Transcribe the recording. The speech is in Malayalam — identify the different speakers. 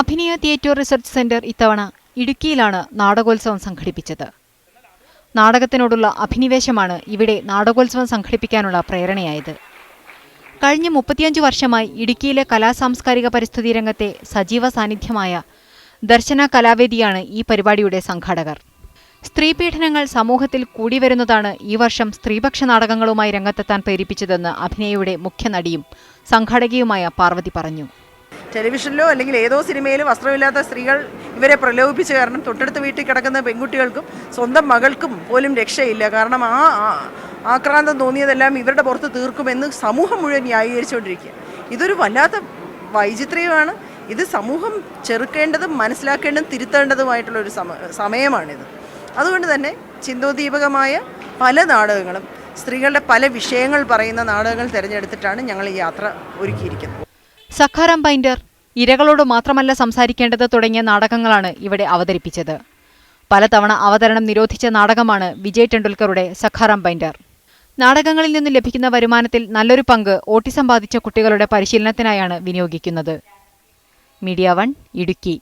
Speaker 1: അഭിനയ തിയേറ്റർ റിസർച്ച് സെന്റർ ഇത്തവണ ഇടുക്കിയിലാണ് നാടകോത്സവം സംഘടിപ്പിച്ചത്. നാടകത്തിനോടുള്ള അഭിനിവേശമാണ് ഇവിടെ നാടകോത്സവം സംഘടിപ്പിക്കാനുള്ള പ്രേരണയായത്. കഴിഞ്ഞ മുപ്പത്തിയഞ്ച് വർഷമായി ഇടുക്കിയിലെ കലാസാംസ്കാരിക പരിസ്ഥിതി രംഗത്തെ സജീവ സാന്നിധ്യമായ ദർശന കലാവേദിയാണ് ഈ പരിപാടിയുടെ സംഘാടകർ. സ്ത്രീപീഡനങ്ങൾ സമൂഹത്തിൽ കൂടി വരുന്നതാണ് ഈ വർഷം സ്ത്രീപക്ഷ നാടകങ്ങളുമായി രംഗത്തെത്താൻ പ്രേരിപ്പിച്ചതെന്ന് അഭിനയയുടെ മുഖ്യനടിയും സംഘാടകയുമായ പാർവതി പറഞ്ഞു.
Speaker 2: ടെലിവിഷനിലോ അല്ലെങ്കിൽ ഏതോ സിനിമയിലോ വസ്ത്രമില്ലാത്ത സ്ത്രീകൾ ഇവരെ പ്രലോഭിപ്പിച്ച കാരണം തൊട്ടടുത്ത വീട്ടിൽ കിടക്കുന്ന പെൺകുട്ടികൾക്കും സ്വന്തം മകൾക്കും പോലും രക്ഷയില്ല. കാരണം ആ ആക്രാന്തം തോന്നിയതെല്ലാം ഇവരുടെ പുറത്ത് തീർക്കുമെന്ന് സമൂഹം മുഴുവൻ ന്യായീകരിച്ചുകൊണ്ടിരിക്കുക ഇതൊരു വല്ലാത്ത വൈചിത്ര്യമാണ്. ഇത് സമൂഹം ചെറുക്കേണ്ടതും മനസ്സിലാക്കേണ്ടതും തിരുത്തേണ്ടതുമായിട്ടുള്ള ഒരു സമ സമയമാണിത്. അതുകൊണ്ട് തന്നെ ചിന്തോദ്ദീപകമായ പല നാടകങ്ങളും സ്ത്രീകളുടെ പല വിഷയങ്ങൾ പറയുന്ന നാടകങ്ങൾ തിരഞ്ഞെടുത്തിട്ടാണ് ഞങ്ങൾ ഈ യാത്ര ഒരുക്കിയിരിക്കുന്നത്.
Speaker 1: സഖാറാം പൈൻഡർ ഇരകളോട് മാത്രമല്ല സംസാരിക്കേണ്ടത് തുടങ്ങിയ നാടകങ്ങളാണ് ഇവിടെ അവതരിപ്പിച്ചത്. പലതവണ അവതരണം നിരോധിച്ച നാടകമാണ് വിജയ് ടെണ്ടുൽക്കറുടെ സഖാറാം ബൈൻഡർ. നാടകങ്ങളിൽ നിന്ന് ലഭിക്കുന്ന വരുമാനത്തിൽ നല്ലൊരു പങ്ക് ഓട്ടിസം ബാധിച്ച കുട്ടികളുടെ പരിശീലനത്തിനായാണ് വിനിയോഗിക്കുന്നത്. Media one Idukki.